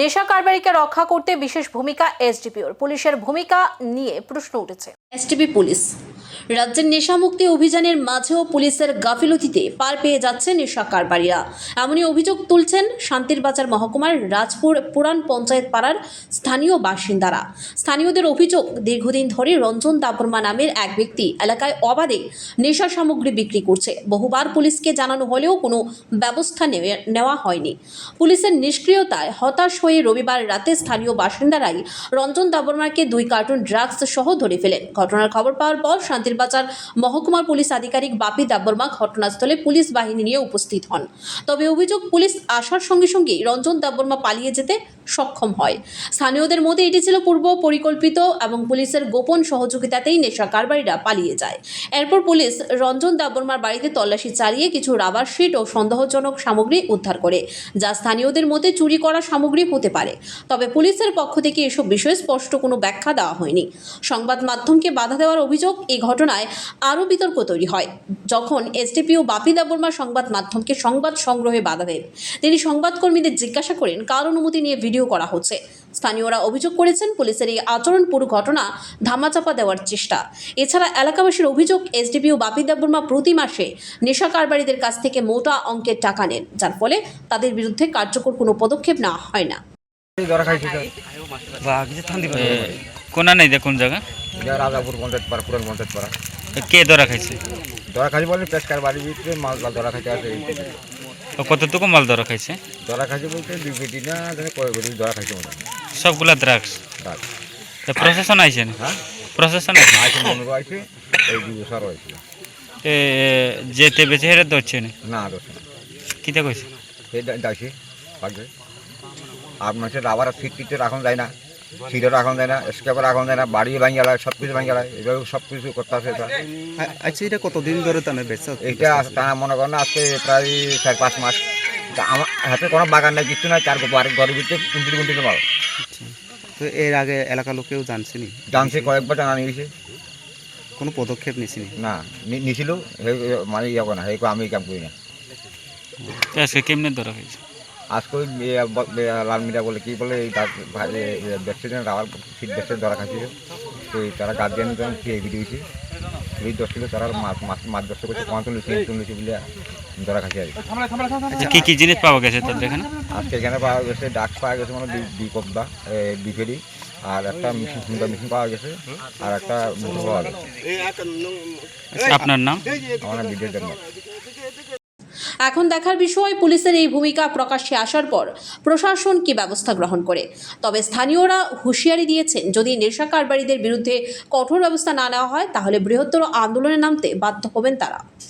নেশা কারবারিকে রক্ষা করতে বিশেষ ভূমিকা এসডিপিওর। পুলিশের ভূমিকা নিয়ে প্রশ্ন উঠেছে। SDP police. রাজ্যের নেশামুক্তি অভিযানের মাঝেও পুলিশের গাফিলতিতে পার পেয়ে যাচ্ছে নেশা কারবারিরা। এমনই অভিযোগ তুলছেন শান্তির বাজার মহকুমার রাজপুর পুরান পঞ্চায়েত পাড়ার স্থানীয় বাসিন্দারা। স্থানীয়দের অভিযোগ, দীর্ঘদিন ধরে রঞ্জন দাবর্মা নামের এক ব্যক্তি এলাকায় অবাধে নেশা সামগ্রী বিক্রি করছে। বহুবার পুলিশকে জানানো হলেও কোনো ব্যবস্থা নেওয়া- হয়নি। পুলিশের নিষ্ক্রিয়তায় হতাশ হয়ে রবিবার রাতে স্থানীয় বাসিন্দারাই রঞ্জন দাবরমারকে দুই কার্টুন ড্রাগস সহ ধরে ফেলেন। ঘটনার খবর পাওয়ার পর শান্তির বাজার মহকুমার পুলিশ আধিকারিক বাপি দাববর্মা ঘটনাস্থলে পুলিশ বাহিনী নিয়ে উপস্থিত হন। তবে অভিযোগ পুলিশ আসার সঙ্গে সঙ্গেই রঞ্জন দাববর্মা পালিয়ে যেতে সক্ষম হয়। স্থানীয়দের মধ্যে এটি ছিল পূর্ব পরিকল্পিত এবং পুলিশের গোপন সহযোগিতাতেই নেশা কারবারিরা পালিয়ে যায়। এরপর পুলিশ রঞ্জন দাববর্মার বাড়িতে তল্লাশি চালিয়ে কিছু রাবার শিট ও সন্দেহজনক সামগ্রী উদ্ধার করে, যা স্থানীয়দের মধ্যে চুরি করা সামগ্রী হতে পারে। তবে পুলিশের পক্ষ থেকে এসব বিষয়ে স্পষ্ট কোনো ব্যাখ্যা দেওয়া হয়নি। সংবাদ মাধ্যমকে বাধা দেওয়ার অভিযোগ এই ঘটনায় আরও বিতর্ক তৈরি হয়। যখন এসডিপিও বাপি দেববর্মা সংবাদ মাধ্যমকে সংবাদ সংগ্রহে বাধা দেন, তিনি সংবাদকর্মীদের জিজ্ঞাসা করেন, কার অনুমতি নিয়ে করা হচ্ছে। স্থানীয়রা অভিযোগ করেছেন পুলিশের এই আচরণ পুরো ঘটনা ধামাচাপা দেওয়ার চেষ্টা। এছাড়া এলাকাবাসীর অভিযোগ এসডিপিও বাপি দেববর্মা প্রতি মাসে নেশা কারবারিদের কাছ থেকে মোটা অঙ্কের টাকা নেন যার ফলে তাদের বিরুদ্ধে কার্যকর কোনো পদক্ষেপ না হয় না। এই ধরা খাইছে তো বা কিছু থান্দি এ, কোনা নেই কোন জায়গা? রাজাপুর পঞ্চায়েত পাড়া পুরান পঞ্চায়েত পাড়া কে ধরা খাইছে? ধরা খাইছে বলে পেশকার ভিতরে মাল ধরা খাইতে আছে কতটুকু মাল ধরা খাইছে? ধরা খাইছে বলতে দুই পেটি না কয় পেটি ধরা খাইছে মনে সবগুলা ড্রাগস রাত প্রশাসন আইছে না? হ্যাঁ? প্রশাসন আইছে? মনে আছে এই দুই বছর হয়েছিল এ, যেতে বেঁচে হেরে ধরছে না? না দোষ না। কিতা কইছে? সেই যাইছে আর মানুষের রাবার ফিট ফিটে রাখন যায় না। সিটও রাখন যায় না স্কেপও রাখন যায় না বাড়ি ভাঙি গেলায় সব কিছু ভাঙি গেলায় এভাবে সব কিছু করতে আছে এটা। আচ্ছা এটা কতদিন ধরে তানে বেচা এইটা তা মনে করেন আজকে প্রায় চার পাঁচ মাস। আমার হাতে কোনো বাগান নাই কিছু নাই চার বাড়ির ঘরের ভিতরে কুন্টিল কুন্টিল মাল। তো এর আগে এলাকার লোকেও জানছিনি জানছে কয়েকবার জানা নিয়েছে। কোনো পদক্ষেপ নিছিনি না নি- নিছিল মানে ইয়ে না আমি কাম করি না। তো আজকে কেমনে ধরা খাইছে ব- এ- লাল মিডিয়া বলে কি বলে এই ব্যবসায়ী রাবার ফিট ব্যবসায়ী ধরা খাচ্ছিল তো তারা গার্জিয়ান খেয়ে ভিডিও দিয়েছে। এই দশ কিলো তারা মাছ মাছ মাছ দশ করছে পঁয়তাল্লিশ চল্লিশ বলে ধরা খাচ্ছি আর কি। আচ্ছা কি কি জিনিস পাওয়া গেছে তাদের এখানে? আজকে এখানে পাওয়া গেছে ডাক পাওয়া গেছে মানে কপদা ফেরি আর একটা মেশিন সুন্দর মেশিন পাওয়া গেছে আর একটা পাওয়া গেছে। আপনার নাম? আমার নাম বিজয় এখন দেখার বিষয়, পুলিশের এই ভূমিকা প্রকাশ্যে আসার পর প্রশাসন কি ব্যবস্থা গ্রহণ করে? তবে স্থানীয়রা হুঁশিয়ারি দিয়েছেন, যদি নেশা কারবারিদের বিরুদ্ধে কঠোর ব্যবস্থা না নেওয়া হয়, তাহলে বৃহত্তর আন্দোলনে নামতে বাধ্য হবেন তারা।